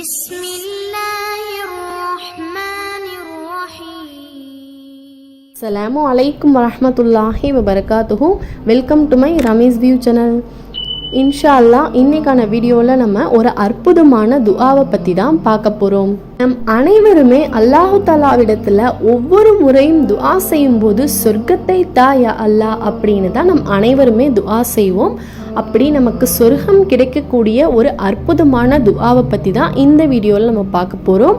بسم الله الرحمن الرحيم அஸ்ஸலாமு அலைக்கும் வரஹ்மத்துல்லாஹி வபரகாத்துஹு welcome to my Ramesh view channel இன்ஷா அல்லாஹ் இன்னைக்கான வீடியோவில் நம்ம ஒரு அற்புதமான துஆவை பற்றி தான் பார்க்க போகிறோம் நம் அனைவருமே அல்லாஹு தாலாவிடத்தில் ஒவ்வொரு முறையும் துஆ செய்யும்போது சொர்க்கத்தை தாயா அல்லாஹ் அப்படின்னு தான் நம் அனைவருமே துஆ செய்வோம் அப்படி நமக்கு சொர்க்கம் கிடைக்கக்கூடிய ஒரு அற்புதமான துவாவை பற்றி தான் இந்த வீடியோவில் நம்ம பார்க்க போகிறோம்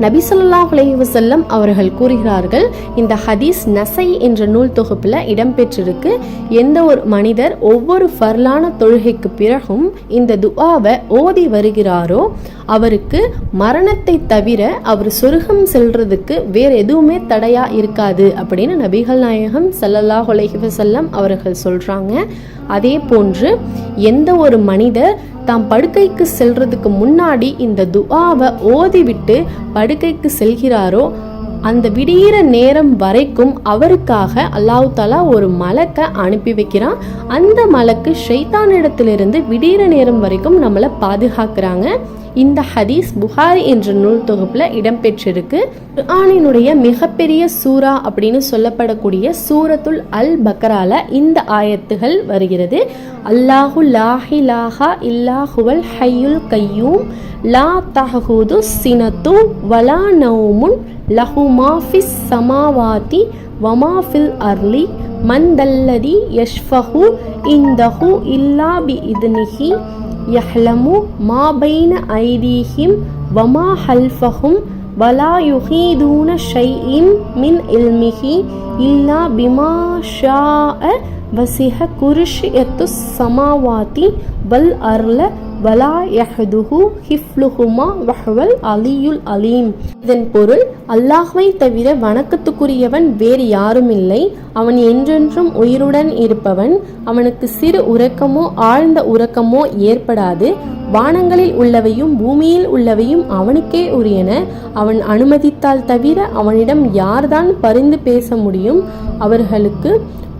நபி ஸல்லல்லாஹு அலைஹி அவர்கள் கூறுகிறார்கள் இந்த ஹதீஸ் நசை என்ற நூல் தொகுப்பில் இடம்பெற்றிருக்கு. எந்த ஒரு மனிதர் ஒவ்வொரு ஃபர்லான தொழுகைக்கு பிறகும் இந்த துஆவை ஓதி வருகிறாரோ அவருக்கு மரணத்தை தவிர அவர் சொர்க்கம் செல்றதுக்கு வேற எதுவுமே தடையா இருக்காது அப்படின்னு நபிகள் நாயகம் சல்லல்லா அலைஹி அவர்கள் சொல்றாங்க. அதே போன்று எந்த ஒரு மனிதர் தாம் படுக்கைக்கு செல்றதுக்கு முன்னாடி இந்த துஆவை ஓதிவிட்டு படுக்கைக்கு செல்கிறாரோ அந்த விடியிற நேரம் வரைக்கும் அவருக்காக அல்லாஹ் தாலா ஒரு மலக்கை அனுப்பி வைக்கிறான். அந்த மலக்கு ஷைத்தானிடத்திலிருந்து விடியிற நேரம் வரைக்கும் நம்மளை பாதுகாக்கிறாங்க. இந்த ஹதீஸ் புகாரி என்ற நூல் தொகுப்பில் இடம்பெற்றிருக்கு. குர்ஆனினுடைய மிகப்பெரிய சூரா அப்படின்னு சொல்லப்படக்கூடிய சூரத்துல் அல் பக்கரால இந்த ஆயத்துகள் வருகிறது. அல்லாஹு லாஹிலாஹா இல்லாஹுவல் ஹையுல் கையூம் லா தஹூது சினத்து வலா நவுமுன் லஹு மாஃபிஸ் சமாவாதி வமாஃபில் அர்லி மந்தல்லதி யஷ்ஃபஹு இந்தஹு இல்லா பி இதுனிஹி யஹ்லமு மா பைன ஐதீஹிம் வமா ஹல்ஃபஹும் வலா யுஹீதூன ஷைஇன் மின் இல்மிஹி இல்லா பிமா ஷா வசிஹ குருஷ் எத்து சமாவாதி வல் அர்ல வலா யஹதுஹு ஹிஃப்லுஹுமா வஹ்வல் அலியுல் அலீம். இதன் பொருள் அல்லாஹ்வை தவிர வணக்கத்துக்குரியவன் வேறு யாரும் இல்லை அவன் என்றென்றும் உயிருடன் இருப்பவன். அவனுக்கு சிறு உறக்கமோ ஆழ்ந்த உறக்கமோ ஏற்படாது. வானங்களில் உள்ளவையும் பூமியில் உள்ளவையும் அவனுக்கே உரியன. அவன் அனுமதித்தால் தவிர அவனிடம் யார்தான் பரிந்து பேச முடியும்? அவர்களுக்கு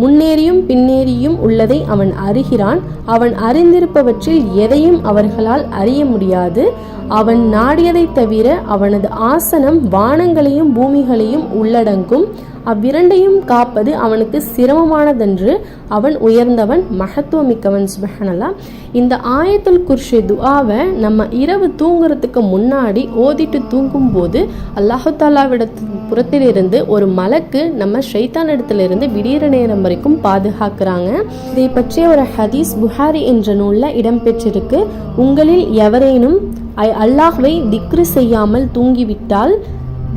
முன்னேறியும் பின்னேறியும் உள்ளதை அவன் அறிகிறான். அவன் அறிந்திருப்பவற்றில் எதையும் அவர்களால் அறிய முடியாது. அவன் நாடியதை தவிர அவனது ஆசனம் வானங்களையும் பூமிகளையும் உள்ளடங்கும். அவ்விரண்டையும் காப்பது அவனுக்கு சிரமமானதென்று அவன் உயர்ந்தவன் மகத்துவமிக்கவன் சுபஹனல்லா இந்த ஆயத்துல் குர்ஷி துஆவை நம்ம இரவு தூங்குறதுக்கு முன்னாடி ஓதிட்டு தூங்கும்போது அல்லாஹு புறத்திலிருந்து ஒரு மலக்கு நம்ம ஷைத்தான் இடத்திலிருந்து விடியற நேரம் வரைக்கும் பாதுகாக்கிறாங்க. இதை பற்றிய ஒரு ஹதீஸ் புஹாரி என்ற நூலில் இடம்பெற்றிருக்கு. உங்களில் எவரேனும் அல்லாஹ்வை திக்ரு செய்யாமல் தூங்கிவிட்டால்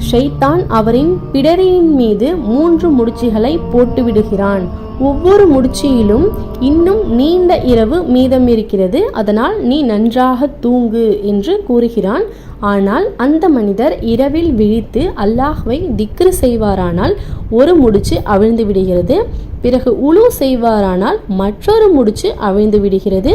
ஷைத்தான் அவரின் பிடரியின் மீது மூன்று முடிச்சுகளை போட்டுவிடுகிறான். ஒவ்வொரு முடிச்சியிலும் இன்னும் நீண்ட இரவு மீதம் இருக்கிறது அதனால் நீ நன்றாக தூங்கு என்று கூறுகிறான். ஆனால் அந்த மனிதர் இரவில் விழித்து அல்லாஹ்வை திக்ரு செய்வாரானால் ஒரு முடிச்சு அவிழ்ந்து விடுகிறது பிறகு உழு செய்வாரானால் மற்றொரு முடிச்சு அவிழ்ந்து விடுகிறது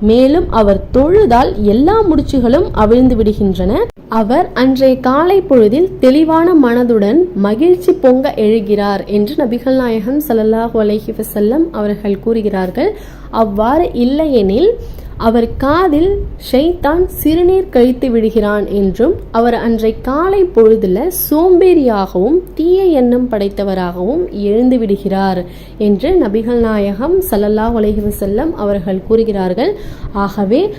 மேலும் அவர் தொழுதால் எல்லா முடிச்சுகளும் அவிழ்ந்து விடுகின்றன. அவர் அன்றைய காலை பொழுதில் தெளிவான மனதுடன் மகிழ்ச்சி பொங்க எழுகிறார் என்று நபிகள் நாயகம் சல்லாஹூ அலஹி வசல்லம் அவர்கள் கூறுகிறார்கள். அவ்வாறு இல்லையெனில் அவர் காதில் ஷைத்தான் சிறுநீர் கழித்து விடுகிறான் என்றும் அவர் அன்றை காலை பொழுதுல சோம்பேறியாகவும் தீய எண்ணம் படைத்தவராகவும் எழுந்து விடுகிறார் என்று நபிகள் நாயகம் சல்லல்லா அலைஹி அவர்கள் கூறுகிறார்கள். ஆகவே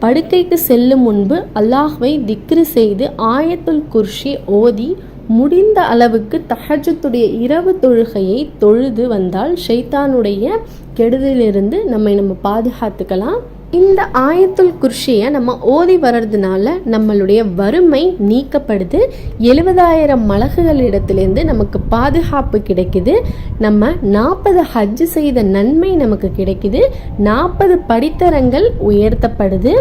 படுக்கைக்கு செல்லும் முன்பு அல்லாஹ்வை திக்ரு செய்து ஆயத்துல் குர்ஷி ஓதி முடிந்த அளவுக்கு தஹஜத்துடைய இரவு தொழுகையை தொழுது வந்தால் ஷைத்தானுடைய கெடுதலிருந்து நம்மை நம்ம பாதுகாத்துக்கலாம். இந்த ஆயத்துல் குர்ஷியை நம்ம ஓதி வர்றதுனால நம்மளுடைய வறுமை நீக்கப்படுது. எழுபதாயிரம் மலகுகளிடத்திலேருந்து நமக்கு பாதுகாப்பு கிடைக்குது. நம்ம நாற்பது ஹஜ் செய்த நன்மை நமக்கு கிடைக்குது. நாற்பது படித்தரங்கள் உயர்த்தப்படுது.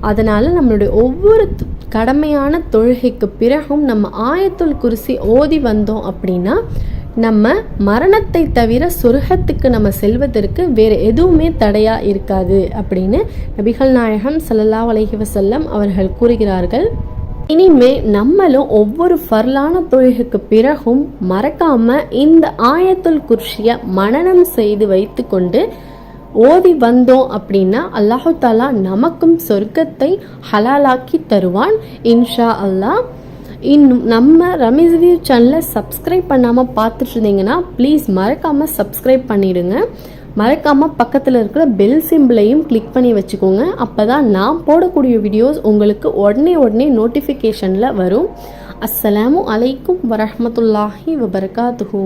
அதனால் நம்மளுடைய ஒவ்வொரு கடமையான தொழுகைக்கு பிறகும் நம்ம ஆயத்துல் குர்சி ஓதி வந்தோம் அப்படின்னா நம்ம மரணத்தை தவிர சொர்க்கத்துக்கு நம்ம செல்வதற்கு வேறு எதுவுமே தடையாக இருக்காது அப்படின்னு நபிகள் நாயகம் ஸல்லல்லாஹு அலஹி வசல்லம் அவர்கள் கூறுகிறார்கள். இனிமே நம்மளும் ஒவ்வொரு ஃபர்லான தொழுகைக்கு பிறகும் மறக்காம இந்த ஆயத்துல் குர்ஷியை மனனம் செய்து வைத்துக்கொண்டு ஓதி வந்தோம் அப்படின்னா அல்லாஹு தாலா நமக்கும் சொர்க்கத்தை ஹலாலாக்கி தருவான். இன்ஷா அல்லாஹ் இன்னும் நம்ம ரமேஷ் வியூ சேனலை சப்ஸ்கிரைப் பண்ணாமல் பார்த்துட்டு இருந்தீங்கன்னா ப்ளீஸ் மறக்காமல் சப்ஸ்கிரைப் பண்ணிடுங்க. மறக்காமல் பக்கத்தில் இருக்கிற பெல் சிம்பிளையும் கிளிக் பண்ணி வச்சுக்கோங்க. அப்போ தான் நான் போடக்கூடிய வீடியோஸ் உங்களுக்கு உடனே உடனே நோட்டிஃபிகேஷனில் வரும். அஸ்ஸலாமு அலைக்கும் வரமத்துல்லாஹி வபரகாத்துஹூ.